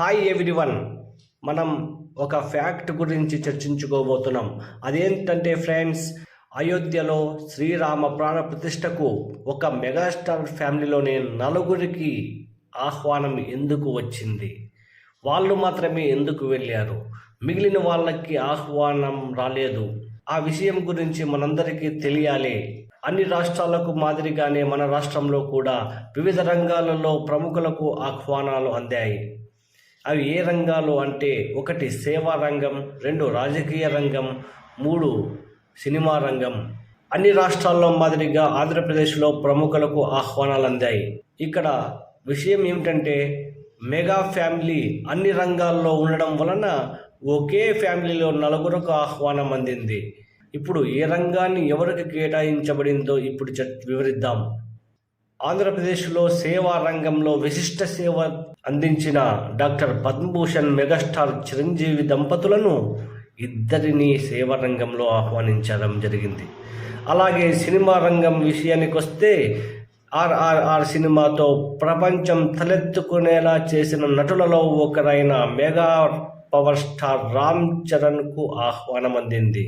Hi everyone మనం ఒక fact గురించి చర్చించుకోబోతున్నాం. అదేంటంటే ఫ్రెండ్స్ అయోధ్యలో శ్రీరామ ప్రాణ ప్రతిష్టకు ఒక మెగాస్టార్ ఫ్యామిలీలోని నలుగురికి ఆహ్వానం ఎందుకు వచ్చింది? వాళ్ళు మాత్రమే ఎందుకు వెళ్ళారు? మిగిలిన వాళ్ళకి ఆహ్వానం రాలేదు. ఆ విషయం గురించి మనందరికీ తెలియాలి. అన్ని రాష్ట్రాలకు మాదిరిగానే మన రాష్ట్రంలో కూడా వివిధ రంగాలలో ప్రముఖులకు ఆహ్వానాలు అందాయి. అవి ఏ రంగాలు అంటే ఒకటి సేవా రంగం రెండు రాజకీయ రంగం మూడు సినిమా రంగం. అన్ని రాష్ట్రాల్లో మాదిరిగా ఆంధ్రప్రదేశ్లో ప్రముఖులకు ఆహ్వానాలు అందాయి ఇక్కడ విషయం ఏమిటంటే మెగా ఫ్యామిలీ అన్ని రంగాల్లో ఉండడం వలన ఒకే ఫ్యామిలీలో నలుగురకు ఆహ్వానం అందింది. ఇప్పుడు ఏ రంగాన్ని ఎవరికి కేటాయించబడిందో ఇప్పుడు చ వివరిద్దాం. ఆంధ్రప్రదేశ్లో సేవా రంగంలో విశిష్ట సేవ అందించిన డాక్టర్ పద్మభూషణ్ మెగాస్టార్ చిరంజీవి దంపతులను ఇద్దరిని సేవా రంగంలో ఆహ్వానించడం జరిగింది. అలాగే సినిమా రంగం విషయానికి వస్తే ఆర్ఆర్ఆర్ సినిమాతో ప్రపంచం తలెత్తుకునేలా చేసిన నటులలో ఒకరైన మెగా పవర్ స్టార్ రామ్ చరణ్కు ఆహ్వానం అందింది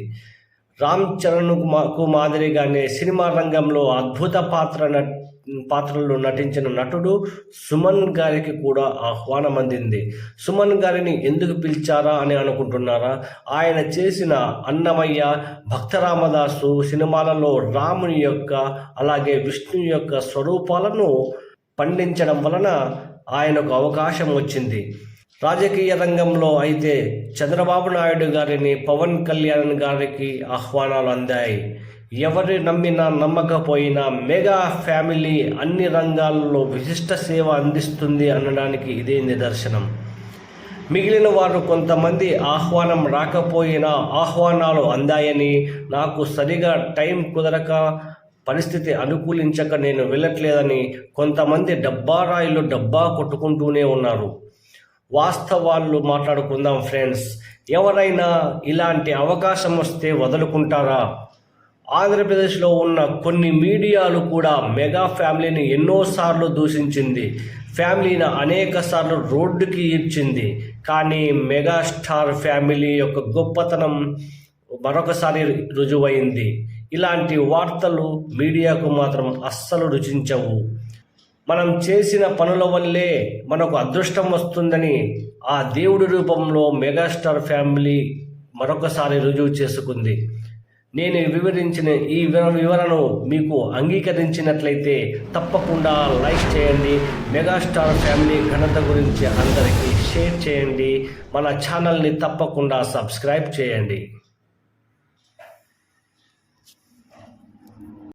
రామ్ చరణ్కు మాకు మాదిరిగానే సినిమా రంగంలో అద్భుత పాత్ర నట్ పాత్రలో నటించిన నటుడు సుమన్ గారికి కూడా ఆహ్వానం అందింది సుమన్ గారిని ఎందుకు పిలిచారా అని అనుకుంటున్నారా? ఆయన చేసిన అన్నమయ్య భక్తరామదాసు సినిమాలలో రాముని యొక్క అలాగే విష్ణు యొక్క స్వరూపాలను పండించడం వలన ఆయనకు అవకాశం వచ్చింది. రాజకీయ రంగంలో అయితే చంద్రబాబు నాయుడు గారిని పవన్ కళ్యాణ్ గారికి ఆహ్వానాలు అందాయి. ఎవరి నమ్మినా నమ్మకపోయినా మెగా ఫ్యామిలీ అన్ని రంగాల్లో విశిష్ట సేవ అందిస్తుంది అనడానికి ఇదే నిదర్శనం. మిగిలిన వారు కొంతమంది ఆహ్వానం రాకపోయినా ఆహ్వానాలు అందాయని నాకు సరిగా టైం కుదరక పరిస్థితి అనుకూలించక నేను వెళ్ళట్లేదని కొంతమంది డబ్బా రాయిలు డబ్బా కొట్టుకుంటూనే ఉన్నారు. వాస్తవాలు మాట్లాడుకుందాం ఫ్రెండ్స్ ఎవరైనా ఇలాంటి అవకాశం వస్తే వదులుకుంటారా? ఆంధ్రప్రదేశ్లో ఉన్న కొన్ని మీడియాలు కూడా మెగా ఫ్యామిలీని ఎన్నోసార్లు దూషించింది. ఫ్యామిలీని అనేక సార్లు రోడ్డుకి ఈడ్చింది. కానీ మెగాస్టార్ ఫ్యామిలీ యొక్క గొప్పతనం మరొకసారి రుజువైంది. ఇలాంటి వార్తలు మీడియాకు మాత్రం అస్సలు రుచించవు. మనం చేసిన పనుల వల్లే మనకు అదృష్టం వస్తుందని ఆ దేవుడి రూపంలో మెగాస్టార్ ఫ్యామిలీ మరొకసారి రుజువు చేసుకుంది. నేను వివరించిన ఈ వివరణను మీకు అంగీకరించినట్లయితే తప్పకుండా లైక్ చేయండి మెగాస్టార్ ఫ్యామిలీ ఘనత గురించి అందరికీ షేర్ చేయండి మన ఛానల్ని తప్పకుండా సబ్స్క్రైబ్ చేయండి.